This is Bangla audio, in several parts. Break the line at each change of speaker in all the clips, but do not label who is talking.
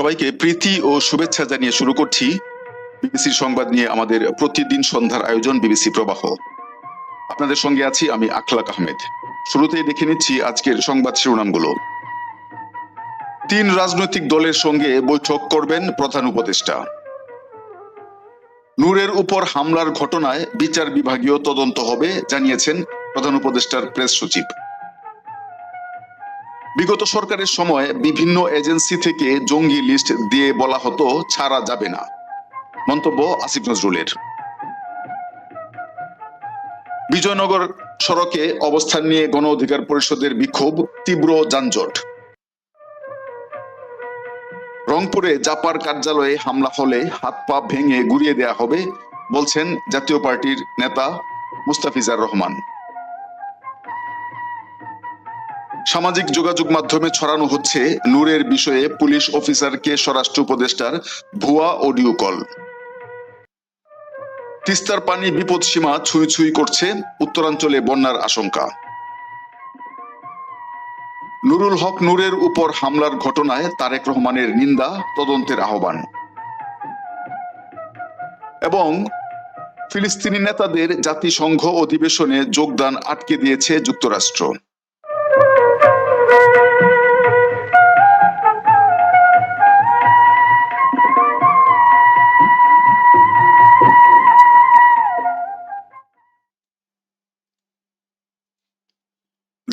সবাইকে প্রীতি ও শুভেচ্ছা জানিয়ে শুরু করছি বিবিসির সংবাদ নিয়ে আমাদের প্রতিদিন সন্ধ্যার আয়োজন বিবিসি প্রবাহ আপনাদের সঙ্গে আছি আমি আখলাক আহমেদ শুরুতেই দেখে নিচ্ছি আজকের সংবাদ শিরোনামগুলো তিন রাজনৈতিক দলের সঙ্গে বৈঠক করবেন প্রধান উপদেষ্টা নূরের উপর হামলার ঘটনায় বিচার বিভাগীয় তদন্ত হবে জানিয়েছেন প্রধান উপদেষ্টার প্রেস সচিব বিগত সরকারের সময় বিভিন্ন এজেন্সি থেকে জঙ্গি লিস্ট দিয়ে বলা হতো ছাড়া যাবে না মন্তব্য আসিফ নজরুলের বিজয়নগর সড়কে অবস্থান নিয়ে গণ অধিকার পরিষদের বিক্ষোভ তীব্র যানজট রংপুরে জাপার কার্যালয়ে হামলা হলে হাত পা ভেঙে গুড়িয়ে দেয়া হবে বলছেন জাতীয় পার্টির নেতা মুস্তাফিজার রহমান সামাজিক যোগাযোগ মাধ্যমে ছড়ানো হচ্ছে নূরের বিষয়ে পুলিশ অফিসারকে স্বরাষ্ট্র উপদেষ্টার ভুয়া অডিও কল তিস্তার পানি বিপদ সীমা ছুঁই ছুঁই করছে উত্তরাঞ্চলে বন্যার আশঙ্কা নুরুল হক নূরের উপর হামলার ঘটনায় তারেক রহমানের নিন্দা তদন্তের আহ্বান এবং ফিলিস্তিনি নেতাদের জাতিসংঘ অধিবেশনে যোগদান আটকে দিয়েছে যুক্তরাষ্ট্র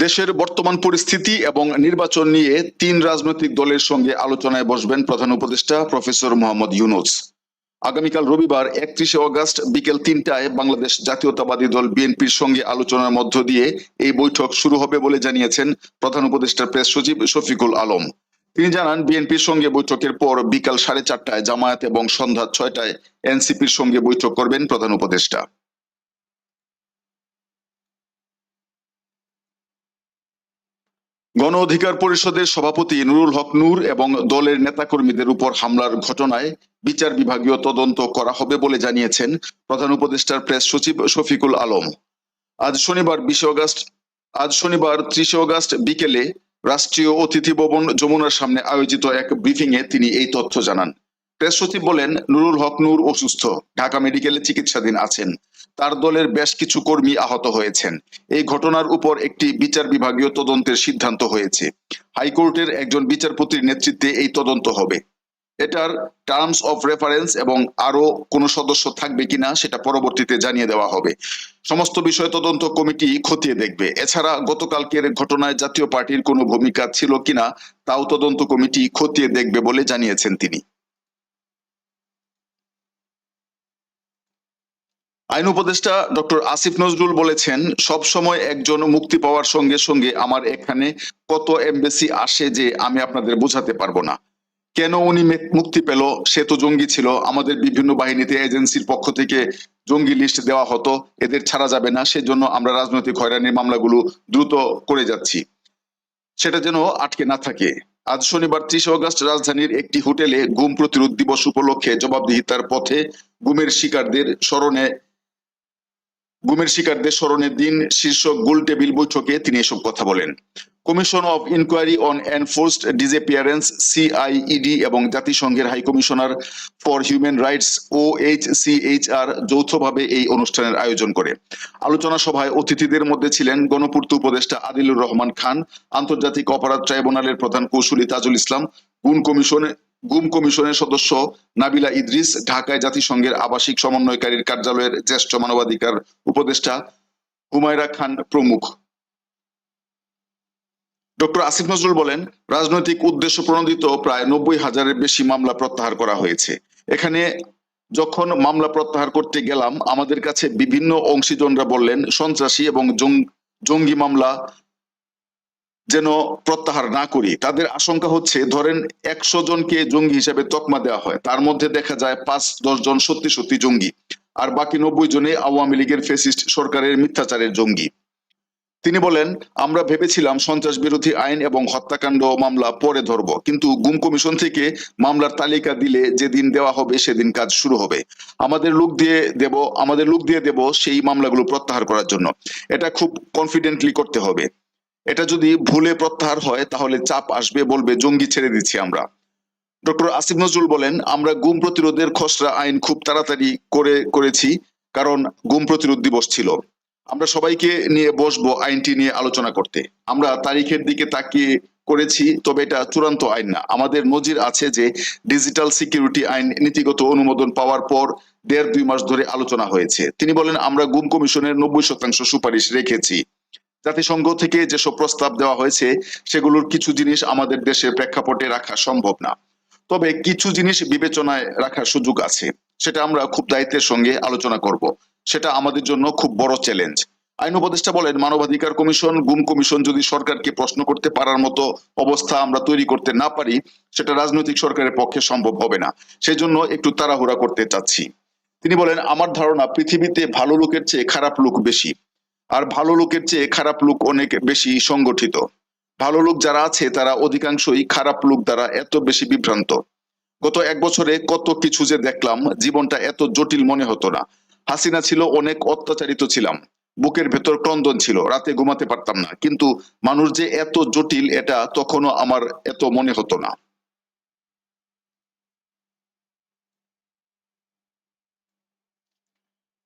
দেশের বর্তমান পরিস্থিতি এবং নির্বাচন নিয়ে তিন রাজনৈতিক দলের সঙ্গে আলোচনায় বসবেন প্রধান উপদেষ্টা প্রফেসর মোহাম্মদ ইউনুস আগামীকাল রবিবার একত্রিশে অগস্ট বিকেল তিনটায় বাংলাদেশ জাতীয়তাবাদী দল বিএনপির সঙ্গে আলোচনার মধ্য দিয়ে এই বৈঠক শুরু হবে বলে জানিয়েছেন প্রধান উপদেষ্টার প্রেস সচিব শফিকুল আলম তিনি জানান বিএনপির সঙ্গে বৈঠকের পর বিকাল সাড়ে চারটায় জামায়াত এবং সন্ধ্যা ছয়টায় এনসিপির সঙ্গে বৈঠক করবেন প্রধান উপদেষ্টা গণ অধিকার পরিষদের সভাপতি নুরুল হক নূর এবং দলের নেতাকর্মীদের উপর হামলার ঘটনায় বিচার বিভাগীয় তদন্ত করা হবে বলে জানিয়েছেন প্রধান উপদেষ্টার প্রেস সচিব শফিকুল আলম আজ শনিবার বিশে অগাস্ট আজ শনিবার ত্রিশে অগাস্ট বিকেলে রাষ্ট্রীয় অতিথি ভবন যমুনার সামনে আয়োজিত এক ব্রিফিং এ তিনি এই তথ্য জানান প্রেস সচিব বলেন নুরুল হক নূর অসুস্থ ঢাকা মেডিকেলে চিকিৎসাধীন আছেন তার দলের বেশ কিছু কর্মী আহত হয়েছেন এই ঘটনার উপর একটি বিচার বিভাগীয় তদন্তের সিদ্ধান্ত হয়েছে হাইকোর্টের একজন বিচারপতির নেতৃত্বে এই তদন্ত হবে এটার টার্মস অফ রেফারেন্স এবং আরো কোনো সদস্য থাকবে কিনা সেটা পরবর্তীতে জানিয়ে দেওয়া হবে সমস্ত বিষয় তদন্ত কমিটি খতিয়ে দেখবে এছাড়া গতকালকের ঘটনায় জাতীয় পার্টির কোনো ভূমিকা ছিল কিনা তাও তদন্ত কমিটি খতিয়ে দেখবে বলে জানিয়েছেন তিনি আইন উপদেষ্টা ডক্টর আসিফ নজরুল বলেছেন সব সময় একজন মুক্তি পাওয়ার সঙ্গে সঙ্গে আমার এখানে কত এমবেসি আসে যে আমি আপনাদের বোঝাতে পারবো না কেন উনি মুক্তি পেল সে তো জঙ্গি ছিল আমাদের বিভিন্ন বাহিনীতে এজেন্সির পক্ষ থেকে জঙ্গি লিস্ট দেওয়া হতো এদের ছাড়া যাবে না সেজন্য আমরা রাজনৈতিক হয়রানির মামলাগুলো দ্রুত করে যাচ্ছি সেটা যেন আটকে না থাকে আজ শনিবার ত্রিশে অগস্ট রাজধানীর একটি হোটেলে গুম প্রতিরোধ দিবস উপলক্ষে জবাবদিহিতার পথে গুমের শিকারদের স্মরণে গুমের শিকারদের স্মরণে দিন শীর্ষক গোল টেবিল বৈঠকে তিনি এসব কথা বলেন commission of inquiry on enforced disappearance CIED এবং জাতিসংঘের high commissioner for human rights O H CHR যৌথভাবে এই অনুষ্ঠানের আয়োজন করে আলোচনা সভায় অতিথিদের মধ্যে ছিলেন গণপূর্ত উপদেষ্টা আদিলুর রহমান খান আন্তর্জাতিক অপরাধ ট্রাইব্যুনালের প্রধান কৌশলী তাজুল ইসলাম গুণ কমিশন গুম কমিশনের সদস্য নাবিলা ইদ্রিস ঢাকায় জাতিসংঘের আবাসিক সমন্বয়কারীর কার্যালয়ের জ্যেষ্ঠ মানবাধিকার উপদেষ্টা হুমায়রা খান প্রমুখ ডক্টর আসিফ নজরুল বলেন রাজনৈতিক উদ্দেশ্য প্রণোদিত প্রায় নব্বই হাজারের বেশি মামলা প্রত্যাহার করা হয়েছে এখানে যখন মামলা প্রত্যাহার করতে গেলাম আমাদের কাছে বিভিন্ন অংশীজনরা বললেন সন্ত্রাসী এবং জঙ্গি মামলা যেন প্রত্যাহার না করি তাদের আশঙ্কা হচ্ছে ধরেন একশো জনকে জঙ্গি হিসেবে তকমা দেওয়া হয় তার মধ্যে দেখা যায় পাঁচ দশ জন সত্যি সত্যি জঙ্গি আর বাকি নব্বই জনে আওয়ামী লীগের ফেসিস্ট সরকারের মিথ্যাচারের জঙ্গি তিনি বলেন আমরা ভেবেছিলাম সন্ত্রাস বিরোধী আইন এবং হত্যাকাণ্ড মামলা পরে ধরব কিন্তু গুম কমিশন থেকে মামলার তালিকা দিলে যেদিন দেওয়া হবে সেদিন কাজ শুরু হবে আমাদের লোক দিয়ে দেব আমাদের লোক দিয়ে দেব সেই মামলাগুলো প্রত্যাহার করার জন্য এটা খুব কনফিডেন্টলি করতে হবে এটা যদি ভুলে প্রত্যাহার হয় তাহলে চাপ আসবে বলবে জঙ্গি ছেড়ে দিচ্ছি আমরা ডক্টর আসিফ নজরুল বলেন আমরা গুম প্রতিরোধের খসড়া আইন খুব তাড়াতাড়ি করে করেছি কারণ গুম প্রতিরোধ দিবস ছিল আমরা সবাইকে নিয়ে বসবো আইনটি নিয়ে আলোচনা করতে আমরা তারিখের দিকে তাকিয়ে করেছি তবে এটা চূড়ান্ত আইন না আমাদের নজির আছে যে ডিজিটাল সিকিউরিটি আইন নীতিগত অনুমোদন পাওয়ার পর দেড় দুই মাস ধরে আলোচনা হয়েছে তিনি বলেন আমরা গুম কমিশনের নব্বই শতাংশ সুপারিশ রেখেছি জাতিসংঘ থেকে যেসব প্রস্তাব দেওয়া হয়েছে সেগুলোর কিছু জিনিস আমাদের দেশের প্রেক্ষাপটে রাখা সম্ভব না তবে কিছু জিনিস বিবেচনায় রাখার সুযোগ আছে সেটা আমরা খুব দায়িত্বের সঙ্গে আলোচনা করব সেটা আমাদের জন্য খুব বড় চ্যালেঞ্জ আইন উপদেষ্টা বলেন মানবাধিকার কমিশন গুম কমিশন যদি সরকারকে প্রশ্ন করতে পারার মতো অবস্থা আমরা তৈরি করতে না পারি সেটা রাজনৈতিক সরকারের পক্ষে সম্ভব হবে না সেই জন্য একটু তাড়াহুড়া করতে চাচ্ছি তিনি বলেন আমার ধারণা পৃথিবীতে ভালো লোকের চেয়ে খারাপ লোক বেশি আর ভালো লোকের চেয়ে খারাপ লোক অনেক বেশি সংগঠিত ভালো লোক যারা আছে তারা অধিকাংশই খারাপ লোক দ্বারা এত বেশি বিভ্রান্ত গত এক বছরে কত কিছু যে দেখলাম জীবনটা এত জটিল মনে হতো না হাসিনা ছিল অনেক অত্যাচারিত ছিলাম বুকের ভেতর ক্রন্দন ছিল রাতে ঘুমাতে পারতাম না কিন্তু মানুষ যে এত জটিল এটা তখনও আমার এত মনে হতো না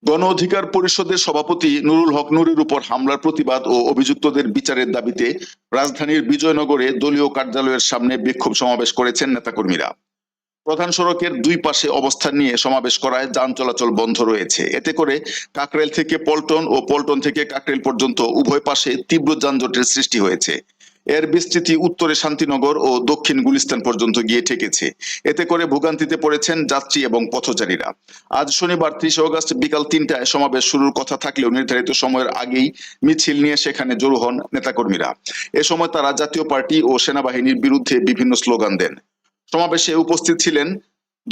গণ অধিকার পরিষদের সভাপতি নুরুল হক নুরির উপর হামলার প্রতিবাদ ও অভিযুক্তদের বিচারের দাবিতে রাজধানীর বিজয়নগরে দলীয় কার্যালয়ের সামনে বিক্ষোভ সমাবেশ করেছেন নেতাকর্মীরা প্রধান সড়কের দুই পাশে অবস্থান নিয়ে সমাবেশ করায় যান চলাচল বন্ধ রয়েছে এতে করে কাকরাইল থেকে পল্টন ও পল্টন থেকে কাকরাইল পর্যন্ত উভয় পাশে তীব্র যানজটের সৃষ্টি হয়েছে এর বিস্তৃতি উত্তরে শান্তিনগর ও দক্ষিণ গুলিস্তান পর্যন্ত গিয়ে ঠেকেছে এতে করে ভোগান্তিতে পড়েছেন যাত্রী এবং পথচারীরা আজ শনিবার ত্রিশ অগস্ট বিকাল তিনটায় সমাবেশ শুরুর কথা থাকলেও নির্ধারিত সময়ের আগেই মিছিল নিয়ে সেখানে জড়ো হন নেতাকর্মীরা এ সময় তারা জাতীয় পার্টি ও সেনাবাহিনীর বিরুদ্ধে বিভিন্ন স্লোগান দেন সমাবেশে উপস্থিত ছিলেন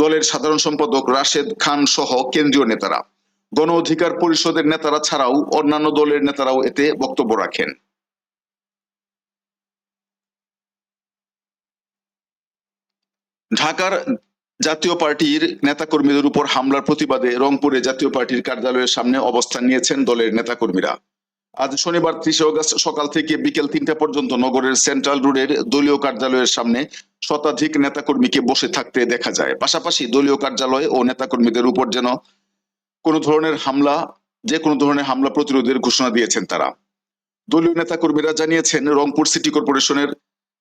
দলের সাধারণ সম্পাদক রাশেদ খান সহ কেন্দ্রীয় নেতারা গণ অধিকার পরিষদের নেতারা ছাড়াও অন্যান্য দলের নেতারাও এতে বক্তব্য রাখেন ঢাকার জাতীয় পার্টির নেতাকর্মীদের উপর হামলার প্রতিবাদে রংপুরে জাতীয় পার্টির কার্যালয়ের সামনে অবস্থান নিয়েছেন দলের নেতাকর্মীরা আজ শনিবার ত্রিশে অগস্ট সকাল থেকে বিকেল তিনটা পর্যন্ত নগরের সেন্ট্রাল রোডের দলীয় কার্যালয়ের সামনে শতাধিক নেতাকর্মীকে বসে থাকতে দেখা যায় পাশাপাশি দলীয় কার্যালয় ও নেতাকর্মীদের উপর যেন কোনো ধরনের হামলা যে কোনো ধরনের হামলা প্রতিরোধের ঘোষণা দিয়েছেন তারা দলীয় নেতাকর্মীরা জানিয়েছেন রংপুর সিটি কর্পোরেশনের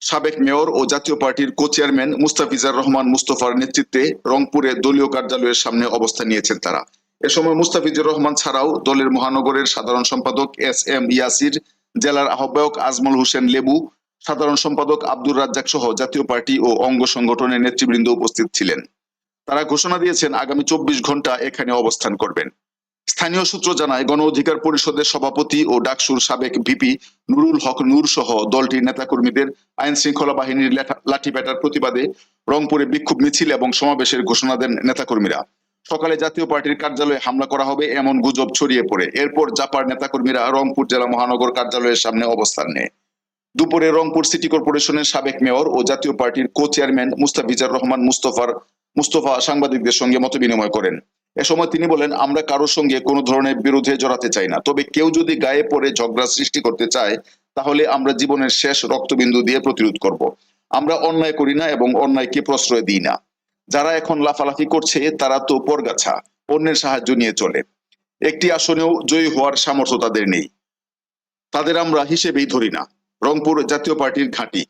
সাবেক মেয়র ও জাতীয় পার্টির কো চেয়ারম্যান মুস্তাফিজার রহমান মুস্তফার নেতৃত্বে রংপুরে দলীয় কার্যালয়ের সামনে অবস্থান নিয়েছেন তারা এ সময় মুস্তাফিজুর রহমান ছাড়াও দলের মহানগরের সাধারণ সম্পাদক এস এম ইয়াসির জেলার আহ্বায়ক আজমল হোসেন লেবু সাধারণ সম্পাদক আব্দুর রাজ্জাক সহ জাতীয় পার্টি ও অঙ্গ সংগঠনের নেতৃবৃন্দ উপস্থিত ছিলেন তারা ঘোষণা দিয়েছেন আগামী চব্বিশ ঘন্টা এখানে অবস্থান করবেন স্থানীয় সূত্র জানায় গণ অধিকার পরিষদের সভাপতি ও ডাকসুর সাবেক ভিপি নুরুল হক নূর সহ দলটির নেতাকর্মীদের আইন শৃঙ্খলা বাহিনীর লাঠি ব্যাটার প্রতিবাদে রংপুরে বিক্ষোভ মিছিল এবং সমাবেশের ঘোষণা দেন নেতাকর্মীরা সকালে জাতীয় পার্টির কার্যালয়ে হামলা করা হবে এমন গুজব ছড়িয়ে পড়ে এরপর জাপার নেতাকর্মীরা রংপুর জেলা মহানগর কার্যালয়ের সামনে অবস্থান নেয় দুপুরে রংপুর সিটি কর্পোরেশনের সাবেক মেয়র ও জাতীয় পার্টির কো চেয়ারম্যান মুস্তাফিজার রহমান মুস্তফার মুস্তফা সাংবাদিকদের সঙ্গে মত বিনিময় করেন এ সময় তিনি বলেন আমরা কারোর সঙ্গে কোনো ধরনের বিরোধে জড়াতে চাই না তবে কেউ যদি গায়ে পড়ে ঝগড়া সৃষ্টি করতে চায় তাহলে আমরা জীবনের শেষ রক্তবিন্দু দিয়ে প্রতিরোধ করব। আমরা অন্যায় করি না এবং অন্যায়কে প্রশ্রয় দিই না যারা এখন লাফালাফি করছে তারা তো পরগাছা অন্যের সাহায্য নিয়ে চলে একটি আসনেও জয়ী হওয়ার সামর্থ্য তাদের নেই তাদের আমরা হিসেবেই ধরি না রংপুর জাতীয় পার্টির ঘাঁটি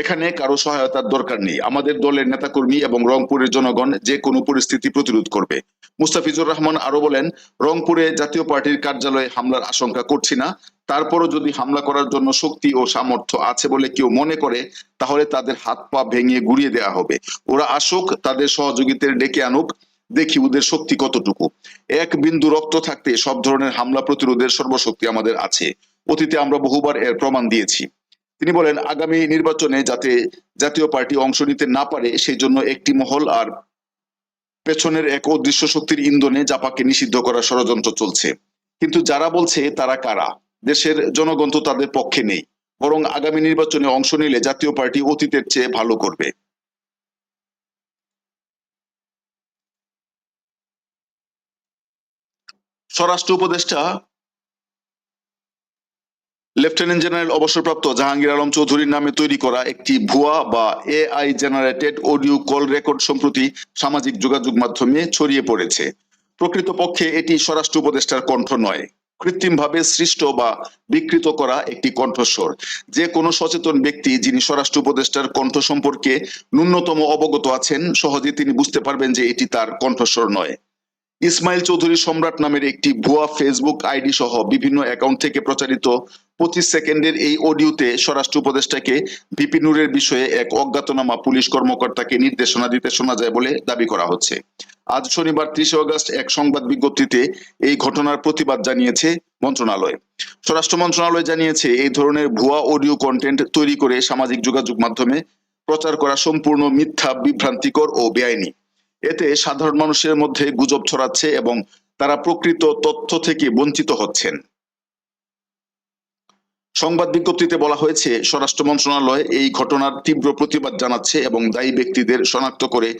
এখানে কারো সহায়তার দরকার নেই আমাদের দলের নেতাকর্মী এবং রংপুরের জনগণ যে কোনো পরিস্থিতি প্রতিরোধ করবে মুস্তাফিজুর রহমান আরো বলেন রংপুরে জাতীয় পার্টির কার্যালয়ে হামলার আশঙ্কা করছি না তারপরও যদি হামলা করার জন্য শক্তি ও সামর্থ্য আছে বলে কেউ মনে করে তাহলে তাদের হাত পা ভেঙে গুড়িয়ে দেওয়া হবে ওরা আসুক তাদের সহযোগিতার ডেকে আনুক দেখি ওদের শক্তি কতটুকু এক বিন্দু রক্ত থাকতে সব ধরনের হামলা প্রতিরোধের সর্বশক্তি আমাদের আছে অতীতে আমরা বহুবার এর প্রমাণ দিয়েছি তিনি বলেন আগামী নির্বাচনে যাতে জাতীয় পার্টি অংশ নিতে না পারে সেই জন্য একটি মহল আর পেছনের এক অদৃশ্য শক্তির ইন্ধনে জাপাকে নিষিদ্ধ করার ষড়যন্ত্র চলছে কিন্তু যারা বলছে তারা কারা দেশের জনগণ তো তাদের পক্ষে নেই বরং আগামী নির্বাচনে অংশ নিলে জাতীয় পার্টি অতীতের চেয়ে ভালো করবে স্বরাষ্ট্র উপদেষ্টা লেফটেন্যান্ট জেনারেল অবসরপ্রাপ্ত জাহাঙ্গীর আলম চৌধুরীর নামে তৈরি করা একটি ভুয়া বা AI generated audio call record সম্প্রতি সামাজিক যোগাযোগ মাধ্যমে ছড়িয়ে পড়েছে প্রকৃতপক্ষে এটি স্বরাষ্ট্র উপদেষ্টার কণ্ঠ নয় কৃত্রিমভাবে সৃষ্ট বা বিকৃত করা একটি কণ্ঠস্বর যে কোনো সচেতন ব্যক্তি যিনি স্বরাষ্ট্র উপদেষ্টার কণ্ঠ সম্পর্কে ন্যূনতম অবগত আছেন সহজে তিনি বুঝতে পারবেন যে এটি তার কণ্ঠস্বর নয় ইসমাইল চৌধুরী সম্রাট নামের একটি ভুয়া ফেসবুক আইডি সহ বিভিন্ন অ্যাকাউন্ট থেকে প্রচারিত পঁচিশ সেকেন্ডের এই অডিওতে স্বরাষ্ট্র উপদেষ্টাকে ভিপি নূরের বিষয়ে এক অজ্ঞাতনামা পুলিশ কর্মকর্তাকে নির্দেশনা দিতে শোনা যায় বলে দাবি করা হচ্ছে আজ শনিবার ত্রিশে অগস্ট এক সংবাদ বিজ্ঞপ্তিতে এই ঘটনার প্রতিবাদ জানিয়েছে মন্ত্রণালয় স্বরাষ্ট্র মন্ত্রণালয় জানিয়েছে এই ধরনের ভুয়া অডিও কন্টেন্ট তৈরি করে সামাজিক যোগাযোগ মাধ্যমে প্রচার করা সম্পূর্ণ মিথ্যা বিভ্রান্তিকর ও বেআইনি এতে সাধারণ মানুষের মধ্যে গুজব ছড়াচ্ছে এবং তারা প্রকৃত তথ্য থেকে বঞ্চিত হচ্ছেন সংবাদ বিজ্ঞপ্তিতে বলা হয়েছে স্বরাষ্ট্র মন্ত্রণালয় এই ঘটনার তীব্র প্রতিবাদ জানাচ্ছে এবং দায়ী ব্যক্তিদের শনাক্ত করে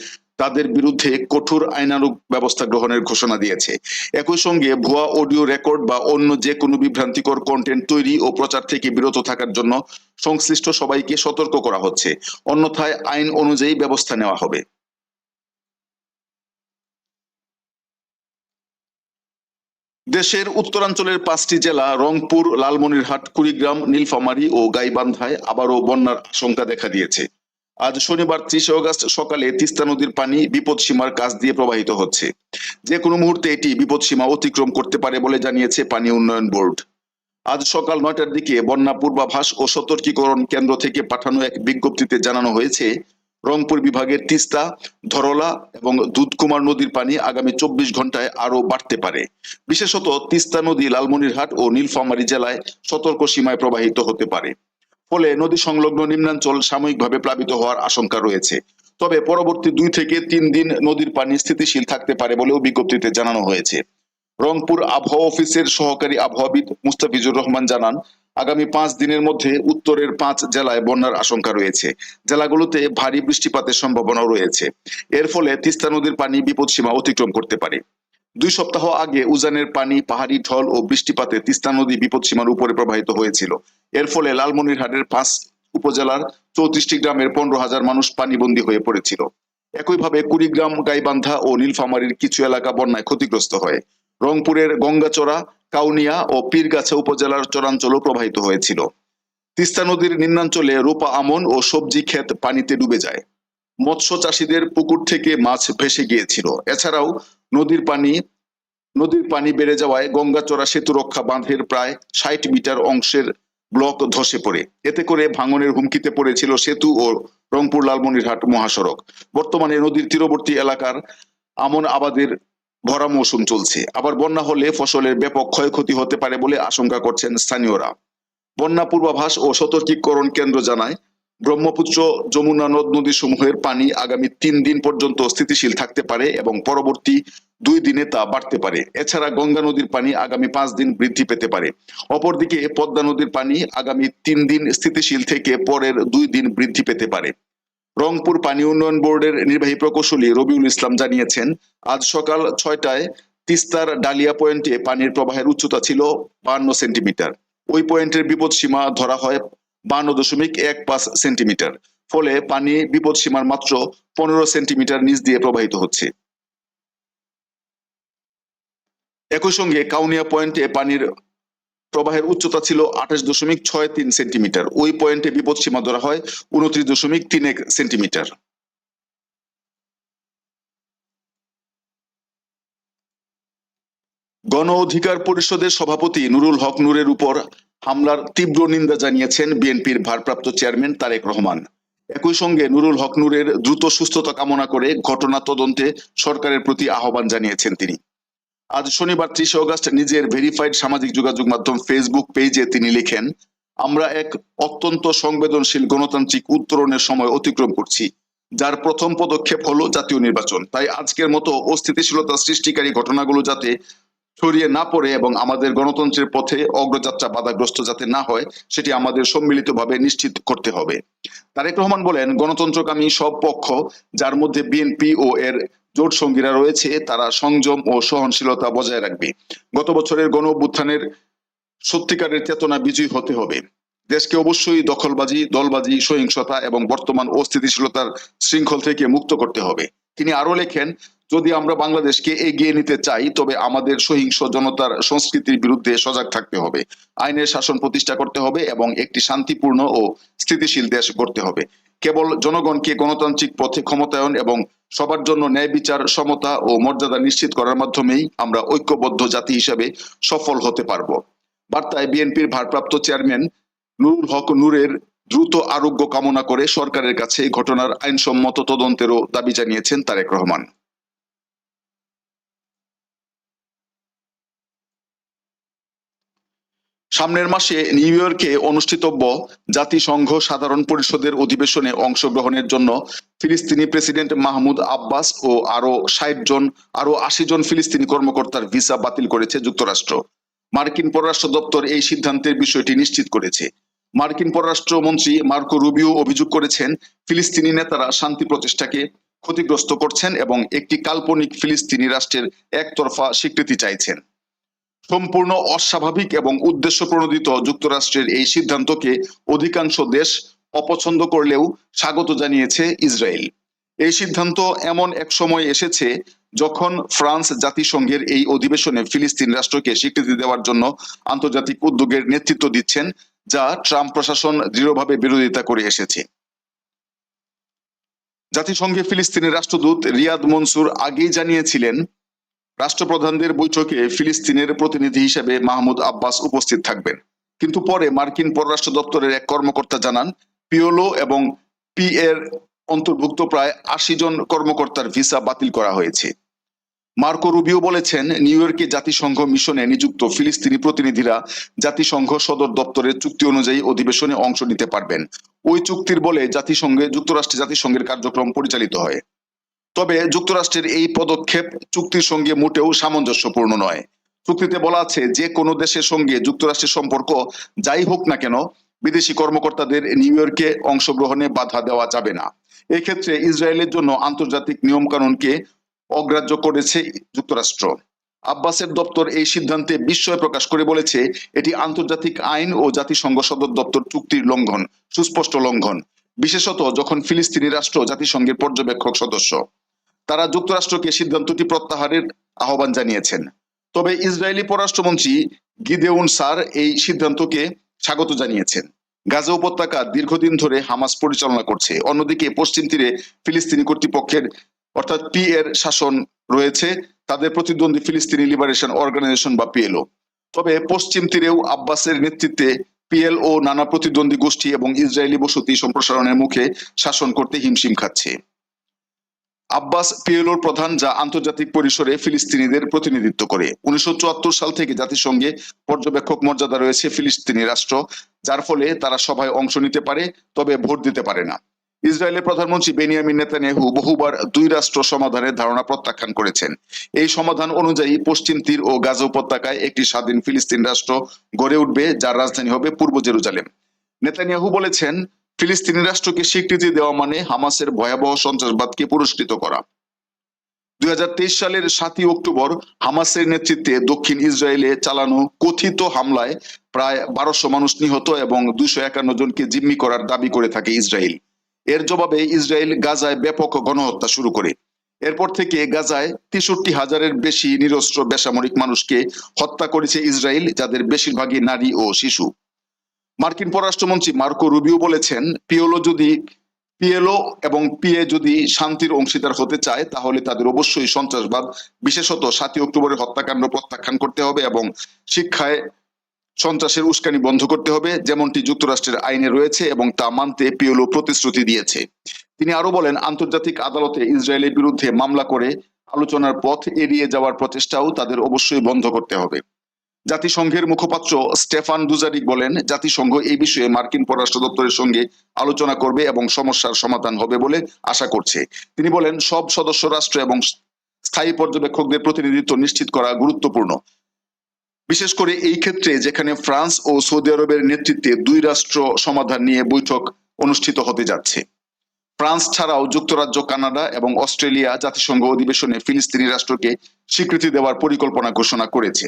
তাদের বিরুদ্ধে কঠোর আইনানুগ ব্যবস্থা গ্রহণের ঘোষণা দিয়েছে একই সঙ্গে ভুয়া অডিও রেকর্ড বা অন্য যে কোনো বিভ্রান্তিকর কন্টেন্ট তৈরি ও প্রচার থেকে বিরত থাকার জন্য সংশ্লিষ্ট সবাইকে সতর্ক করা হচ্ছে অন্যথায় আইন অনুযায়ী ব্যবস্থা নেওয়া হবে দেশের উত্তরাঞ্চলের পাঁচটি জেলা রংপুর লালমনিরহাট কুড়িগ্রাম নীলফামারী ও গাইবান্ধায় আবারও বন্যার আশঙ্কা দেখা দিয়েছে আজ শনিবার ত্রিশে অগস্ট সকালে তিস্তা নদীর পানি বিপদ সীমার কাছ দিয়ে প্রবাহিত হচ্ছে যে কোনো মুহূর্তে এটি বিপদ সীমা অতিক্রম করতে পারে বলে জানিয়েছে পানি উন্নয়ন বোর্ড আজ সকাল নয়টার দিকে বন্যা পূর্বাভাস ও সতর্কীকরণ কেন্দ্র থেকে পাঠানো এক বিজ্ঞপ্তিতে জানানো হয়েছে রংপুর বিভাগের তিস্তা ধরলা এবং দুধকুমার নদীর পানি আগামী চব্বিশ ঘন্টায় আরও বাড়তে পারে বিশেষত তিস্তা নদী লালমনিরহাট ও নীলফামারী জেলায় সতর্ক সীমায় প্রবাহিত হতে পারে ফলে নদী সংলগ্ন নিম্নাঞ্চল সাময়িকভাবে প্লাবিত হওয়ার আশঙ্কা রয়েছে তবে পরবর্তী দুই থেকে তিন দিন নদীর পানি স্থিতিশীল থাকতে পারে বলেও বিজ্ঞপ্তিতে জানানো হয়েছে রংপুর আবহাওয়া অফিসের সহকারী আবহাওয়াবিদ মুস্তাফিজুর রহমান জানান আগামী পাঁচ দিনের মধ্যে উত্তরের পাঁচ জেলায় বন্যার আশঙ্কা রয়েছে জেলাগুলোতে ভারী বৃষ্টিপাতের সম্ভাবনাও রয়েছে এর ফলে তিস্তা নদীর পানি বিপদ সীমা অতিক্রম করতে পারে দুই সপ্তাহ আগে উজানের পানি পাহাড়ি ঢল ও বৃষ্টিপাতে তিস্তা নদী বিপদ সীমার উপরে প্রবাহিত হয়েছিল এর ফলে লালমনিরহাটের পাঁচ উপজেলার চৌত্রিশটি গ্রামের পনেরো হাজার মানুষ পানিবন্দী হয়ে পড়েছিল একইভাবে কুড়িগ্রাম গাইবান্ধা ও নীলফামারির কিছু এলাকা বন্যায় ক্ষতিগ্রস্ত হয় রংপুরের গঙ্গাচড়া কাউনিয়া ও পীরগাছা উপজেলার চরাঞ্চলও প্রবাহিত হয়েছিল তিস্তা নদীর নিম্নাঞ্চলে রোপা আমন ও সবজি ক্ষেত পানিতে ডুবে যায় মৎস্য চাষীদের পুকুর থেকে মাছ ভেসে গিয়েছিল এছাড়াও নদীর পানি নদীর পানি বেড়ে যাওয়ায় গঙ্গাচড়া সেতু রক্ষা বাঁধের প্রায় ষাট মিটার অংশের ব্লক ধসে পড়ে এতে করে ভাঙনের হুমকিতে পড়েছিল সেতু ও রংপুর লালমনিরহাট মহাসড়ক বর্তমানে নদীর তীরবর্তী এলাকার আমন আবাদের ভরা মৌসুম চলছে আবার বন্যা হলে ফসলের ব্যাপক ক্ষয়ক্ষতি হতে পারে বলে আশঙ্কা করছেন স্থানীয়রা বন্যা পূর্বাভাস ও সতর্কীকরণ কেন্দ্র জানায় ব্রহ্মপুত্র যমুনা নদ নদী সমূহের পানি আগামী তিন দিন পর্যন্ত স্থিতিশীল থাকতে পারে এবং পরবর্তী দুই দিনে তা বাড়তে পারে এছাড়া গঙ্গা নদীর পানি আগামী পাঁচ দিন বৃদ্ধি পেতে পারে অপরদিকে পদ্মা নদীর পানি আগামী তিন দিন স্থিতিশীল থেকে পরের দুই দিন বৃদ্ধি পেতে পারে রংপুর পানি উন্নয়ন বোর্ডের নির্বাহী প্রকৌশলী রবিউল ইসলাম জানিয়েছেন আজ সকাল ছয়টায় তিস্তার ডালিয়া পয়েন্টে পানির প্রবাহের উচ্চতা ছিল বান্ন সেন্টিমিটার ওই পয়েন্টের বিপদ সীমা ধরা হয় বান্ন দশমিক এক পাঁচ সেন্টিমিটার ফলে পানি বিপদ সীমার মাত্র পনেরো সেন্টিমিটার নিচ দিয়ে প্রবাহিত হচ্ছে একই সঙ্গে কাউনিয়া পয়েন্টে পানির প্রবাহের উচ্চতা ছিল আঠাশ দশমিক ছয় তিন সেন্টিমিটার ওই পয়েন্টে বিপদ সীমা ধরা হয় উনত্রিশ দশমিক তিন এক সেন্টিমিটার গণ অধিকার পরিষদের সভাপতি নুরুল হক নুরের উপর হামলার তীব্র নিন্দা জানিয়েছেন বিএনপির ভারপ্রাপ্ত চেয়ারম্যান তারেক রহমান একই সঙ্গে নুরুল হক নুরের দ্রুত সুস্থতা কামনা করে ঘটনা তদন্তে সরকারের প্রতি আহ্বান জানিয়েছেন তিনি আজ শনিবার ত্রিশে অগস্ট নিজের ভেরিফাইড সামাজিক যোগাযোগ মাধ্যম ফেসবুক পেজে তিনি লিখেন আমরা এক অত্যন্ত সংবেদনশীল গণতান্ত্রিক উত্তরণের সময় অতিক্রম করছি যার প্রথম পদক্ষেপ হলো জাতীয় নির্বাচন তাই আজকের মতো অস্থিতিশীলতা সৃষ্টিকারী ঘটনাগুলো যাতে ছড়িয়ে না পড়ে এবং আমাদের গণতন্ত্রের পথে অগ্রযাত্রা বাধাগ্রস্ত যাতে না হয় সেটি আমাদের সম্মিলিতভাবে নিশ্চিত করতে হবে তারেক রহমান বলেন গণতন্ত্রকামী সব পক্ষ যার মধ্যে বিএনপি ও এর জোট সঙ্গীরা রয়েছে তারা সংযম ও সহনশীলতা বজায় রাখবে গত বছরের গণ অভ্যুত্থানের সত্যিকারের চেতনা বিজয়ী হতে হবে দেশকে অবশ্যই দখলবাজি দলবাজি সহিংসতা এবং বর্তমান অস্থিতিশীলতার শৃঙ্খল থেকে মুক্ত করতে হবে তিনি আরো লেখেন যদি আমরা বাংলাদেশকে এগিয়ে নিতে চাই তবে আমাদের সহিংস জনতার সংস্কৃতির বিরুদ্ধে সজাগ থাকতে হবে আইনের শাসন প্রতিষ্ঠা করতে হবে এবং একটি শান্তিপূর্ণ ও স্থিতিশীল দেশ গড়তে হবে কেবল জনগণকে গণতান্ত্রিক পথে ক্ষমতায়ন এবং সবার জন্য ন্যায় বিচার সমতা ও মর্যাদা নিশ্চিত করার মাধ্যমেই আমরা ঐক্যবদ্ধ জাতি হিসাবে সফল হতে পারব বার্তায় বিএনপির ভারপ্রাপ্ত চেয়ারম্যান নুর হক নূরের দ্রুত আরোগ্য কামনা করে সরকারের কাছে এই ঘটনার আইনসম্মত তদন্তেরও দাবি জানিয়েছেন তারেক রহমান সামনের মাসে নিউ ইয়র্কে অনুষ্ঠিতব্য জাতিসংঘ সাধারণ পরিষদের অধিবেশনে অংশগ্রহণের জন্য ফিলিস্তিনি প্রেসিডেন্ট মাহমুদ আব্বাস ও আরো ষাট জন আরো আশি জন ফিলিস্তিনি কর্মকর্তার ভিসা বাতিল করেছে যুক্তরাষ্ট্র মার্কিন পররাষ্ট্র দপ্তর এই সিদ্ধান্তের বিষয়টি নিশ্চিত করেছে মার্কিন পররাষ্ট্রমন্ত্রী মার্কো রুবিও অভিযোগ করেছেন ফিলিস্তিনি নেতারা শান্তি প্রচেষ্টাকে ক্ষতিগ্রস্ত করছেন এবং একটি কাল্পনিক ফিলিস্তিনি রাষ্ট্রের একতরফা স্বীকৃতি চাইছেন সম্পূর্ণ অস্বাভাবিক এবং উদ্দেশ্য প্রণোদিত যুক্তরাষ্ট্রের এই সিদ্ধান্তকে অধিকাংশ দেশ অপছন্দ করলেও স্বাগত জানিয়েছে ইসরায়েল এই সিদ্ধান্ত এমন এক সময় এসেছে যখন ফ্রান্স জাতিসংঘের এই অধিবেশনে ফিলিস্তিন রাষ্ট্রকে স্বীকৃতি দেওয়ার জন্য আন্তর্জাতিক উদ্যোগের নেতৃত্ব দিচ্ছেন যা ট্রাম্প প্রশাসন দৃঢ়ভাবে বিরোধিতা করে এসেছে জাতিসংঘে ফিলিস্তিনের রাষ্ট্রদূত রিয়াদ মনসুর আগেই জানিয়েছিলেন রাষ্ট্রপ্রধানদের বৈঠকে ফিলিস্তিনের প্রতিনিধি হিসেবে মাহমুদ আব্বাস উপস্থিত থাকবেন কিন্তু পরে মার্কিন পররাষ্ট্র দপ্তরের এক কর্মকর্তা জানান পিওলো এবং পি এর অন্তর্ভুক্ত প্রায় আশি জন কর্মকর্তার ভিসা বাতিল করা হয়েছে মার্কো রুবিও বলেছেন নিউ ইয়র্কে জাতিসংঘ মিশনে নিযুক্ত ফিলিস্তিনি প্রতিনিধিরা জাতিসংঘ সদর দপ্তরের চুক্তি অনুযায়ী অধিবেশনে অংশ নিতে পারবেন ওই চুক্তির বলে জাতিসংঘে যুক্তরাষ্ট্রে জাতিসংঘের কার্যক্রম পরিচালিত হয় তবে যুক্তরাষ্ট্রের এই পদক্ষেপ চুক্তির সঙ্গে মোটেও সামঞ্জস্যপূর্ণ নয় চুক্তিতে বলা আছে যে কোনো দেশের সঙ্গে যুক্তরাষ্ট্রের সম্পর্ক যাই হোক না কেন বিদেশি কর্মকর্তাদের নিউ ইয়র্কে অংশগ্রহণে বাধা দেওয়া যাবে না এক্ষেত্রে ইসরায়েলের জন্য আন্তর্জাতিক নিয়মকানুনকে অগ্রাহ্য করেছে যুক্তরাষ্ট্র আব্বাসের দপ্তর এই সিদ্ধান্তে বিস্ময় প্রকাশ করে বলেছে এটি আন্তর্জাতিক আইন ও জাতিসংঘ সদর দপ্তর চুক্তির লঙ্ঘন সুস্পষ্ট লঙ্ঘন বিশেষত যখন ফিলিস্তিনি রাষ্ট্র জাতিসংঘের পর্যবেক্ষক সদস্য তারা যুক্তরাষ্ট্রকে সিদ্ধান্তটি প্রত্যাহারের আহ্বান জানিয়েছেন তবে ইসরায়েলি পররাষ্ট্রমন্ত্রী গিদেউন সার এই সিদ্ধান্তকে স্বাগত জানিয়েছেন গাজা উপত্যকা দীর্ঘদিন ধরে হামাস পরিচালনা করছে অন্যদিকে পশ্চিম তীরে ফিলিস্তিনি কর্তৃপক্ষের অর্থাৎ পি এর শাসন রয়েছে তাদের প্রতিদ্বন্দ্বী ফিলিস্তিনি লিবারেশন অর্গানাইজেশন বা পিএলও তবে পশ্চিম তীরেও আব্বাসের নেতৃত্বে পিএলও নানা প্রতিদ্বন্দ্বী গোষ্ঠী এবং ইসরায়েলি বসতি সম্প্রসারণের মুখে শাসন করতে হিমশিম খাচ্ছে আব্বাস পিএলওর প্রধান যা আন্তর্জাতিক পরিসরে ফিলিস্তিনিদের প্রতিনিধিত্ব করে উনিশশো সাল থেকে জাতিসংঘে পর্যবেক্ষক মর্যাদা রয়েছে ফিলিস্তিনি রাষ্ট্র যার ফলে তারা সভায় অংশ নিতে পারে তবে ভোট দিতে পারে না ইসরায়েলের প্রধানমন্ত্রী বেনিয়ামিন নেতানেহু বহুবার দুই রাষ্ট্র সমাধানের ধারণা প্রত্যাখ্যান করেছেন এই সমাধান অনুযায়ী পশ্চিম তীর ও গাজা উপত্যকায় একটি স্বাধীন ফিলিস্তিন রাষ্ট্র গড়ে উঠবে যার রাজধানী হবে পূর্ব জেরুজালেম নেতানিয়াহু বলেছেন ফিলিস্তিনি রাষ্ট্রকে স্বীকৃতি দেওয়া মানে হামাসের ভয়াবহ সন্ত্রাসবাদকে পুরস্কৃত করা দুই সালের সাতই অক্টোবর হামাসের নেতৃত্বে দক্ষিণ ইসরায়েলে চালানো কথিত হামলায় প্রায় বারোশো মানুষ নিহত এবং দুশো একান্ন জনকে জিম্মি করার দাবি করে থাকে ইসরায়েল এর জবাবে ইসরায়েল গাজায় ব্যাপক গণহত্যা শুরু করে এরপর থেকে গাজায় তেষট্টি হাজারের বেশি নিরস্ত্র বেসামরিক মানুষকে হত্যা করেছে ইসরায়েল যাদের বেশিরভাগই নারী ও শিশু মার্কিন পররাষ্ট্রমন্ত্রী মার্কো রুবিও বলেছেন পিওলো যদি পিএলও এবং পিএ যদি শান্তির অংশীদার হতে চায় তাহলে তাদের অবশ্যই সন্ত্রাসবাদ বিশেষত সাতই অক্টোবরের হত্যাকাণ্ড প্রত্যাখ্যান করতে হবে এবং শিক্ষায় সন্ত্রাসের উস্কানি বন্ধ করতে হবে যেমনটি যুক্তরাষ্ট্রের আইনে রয়েছে এবং তা মানতে পিওলো প্রতিশ্রুতি দিয়েছে তিনি আরো বলেন আন্তর্জাতিক আদালতে ইসরায়েলের বিরুদ্ধে মামলা করে আলোচনার পথ এড়িয়ে যাওয়ার প্রচেষ্টাও তাদের অবশ্যই বন্ধ করতে হবে জাতিসংঘের মুখপাত্র স্টেফান দুজারিক বলেন জাতিসংঘ এই বিষয়ে মার্কিন পররাষ্ট্র দপ্তরের সঙ্গে আলোচনা করবে এবং সমস্যার সমাধান হবে বলে আশা করছে তিনি বলেন সব সদস্য রাষ্ট্র এবং স্থায়ী পর্যবেক্ষকদের প্রতিনিধিত্ব নিশ্চিত করা গুরুত্বপূর্ণ বিশেষ করে এই ক্ষেত্রে যেখানে ফ্রান্স ও সৌদি আরবের নেতৃত্বে দুই রাষ্ট্র সমাধান নিয়ে বৈঠক অনুষ্ঠিত হতে যাচ্ছে ফ্রান্স ছাড়াও যুক্তরাজ্য কানাডা এবং অস্ট্রেলিয়া জাতিসংঘ অধিবেশনে ফিলিস্তিনি রাষ্ট্রকে স্বীকৃতি দেওয়ার পরিকল্পনা ঘোষণা করেছে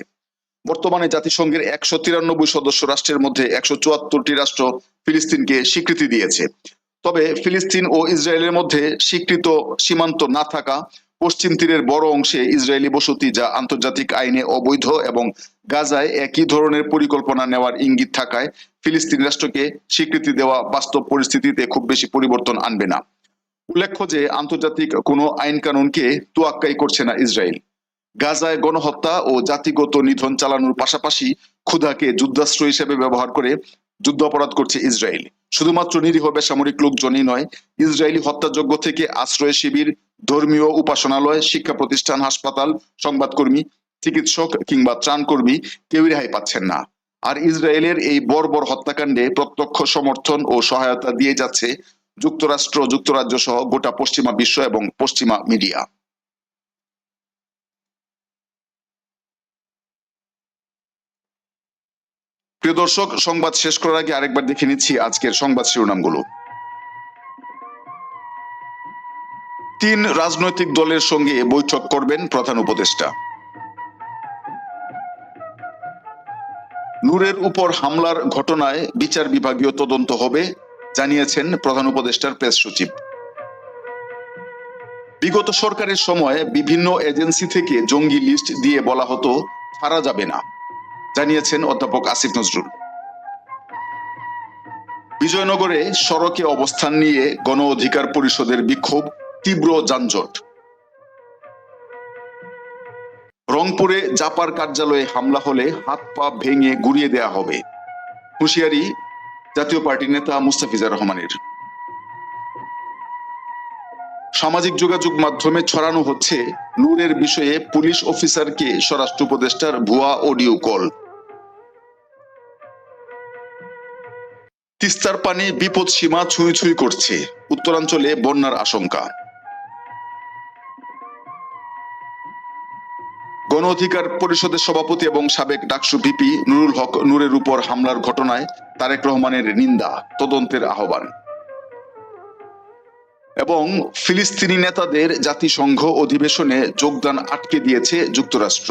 বর্তমানে জাতিসংঘের একশো তিরানব্বই সদস্য রাষ্ট্রের মধ্যে একশো চুয়াত্তরটি রাষ্ট্র ফিলিস্তিনকে স্বীকৃতি দিয়েছে তবে ফিলিস্তিন ও ইসরায়েলের মধ্যে স্বীকৃত সীমান্ত না থাকা পশ্চিম তীরের বড় অংশে ইসরায়েলি বসতি যা আন্তর্জাতিক আইনে অবৈধ এবং গাজায় একই ধরনের পরিকল্পনা নেওয়ার ইঙ্গিত থাকায় ফিলিস্তিন রাষ্ট্রকে স্বীকৃতি দেওয়া বাস্তব পরিস্থিতিতে খুব বেশি পরিবর্তন আনবে না উল্লেখ্য যে আন্তর্জাতিক কোনো আইন কানুনকে তুয়াক্কাই করছে না ইসরায়েল গাজায় গণহত্যা ও জাতিগত নিধন চালানোর পাশাপাশি ক্ষুধাকে যুদ্ধাস্ত্র হিসেবে ব্যবহার করে যুদ্ধ অপরাধ করছে ইসরায়েল শুধুমাত্র নিরীহ বেসামরিক লোকজনই নয় ইসরায়েলি হত্যাযোগ্য থেকে আশ্রয় শিবির ধর্মীয় উপাসনালয় শিক্ষা প্রতিষ্ঠান হাসপাতাল সংবাদকর্মী চিকিৎসক কিংবা ত্রাণকর্মী কেউই রেহাই পাচ্ছেন না আর ইসরায়েলের এই বর্বর হত্যাকাণ্ডে প্রত্যক্ষ সমর্থন ও সহায়তা দিয়ে যাচ্ছে যুক্তরাষ্ট্র যুক্তরাজ্য সহ গোটা পশ্চিমা বিশ্ব এবং পশ্চিমা মিডিয়া প্রিয় দর্শক সংবাদ শেষ করার আগে আরেকবার দেখে নিচ্ছি আজকের সংবাদ শিরোনামগুলো তিন রাজনৈতিক দলের সঙ্গে বৈঠক করবেন প্রধান উপদেষ্টা নূরের উপর হামলার ঘটনায় বিচার বিভাগীয় তদন্ত হবে জানিয়েছেন প্রধান উপদেষ্টার প্রেস সচিব বিগত সরকারের সময় বিভিন্ন এজেন্সি থেকে জঙ্গি লিস্ট দিয়ে বলা হতো ছাড়া যাবে না জানিয়েছেন অধ্যাপক আসিফ নজরুল বিজয়নগরে সড়কে অবস্থান নিয়ে গণ অধিকার পরিষদের বিক্ষোভ তীব্র যানজট রংপুরে জাপার কার্যালয়ে হামলা হলে হাত পা ভেঙে গুড়িয়ে দেয়া হবে হুঁশিয়ারি জাতীয় পার্টির নেতা মুস্তাফিজার রহমানের সামাজিক যোগাযোগ মাধ্যমে ছড়ানো হচ্ছে নূরের বিষয়ে পুলিশ অফিসারকে স্বরাষ্ট্র উপদেষ্টার ভুয়া অডিও কল তিস্তার পানি বিপদ সীমা ছুঁই ছুঁই করছে উত্তরাঞ্চলে বন্যার আশঙ্কা গণ অধিকার পরিষদের সভাপতি এবং সাবেক ডাকসু ভিপি নুরুল হক নূরের উপর হামলার ঘটনায় তারেক রহমানের নিন্দা তদন্তের আহ্বান এবং ফিলিস্তিনি নেতাদের জাতিসংঘ অধিবেশনে যোগদান আটকে দিয়েছে যুক্তরাষ্ট্র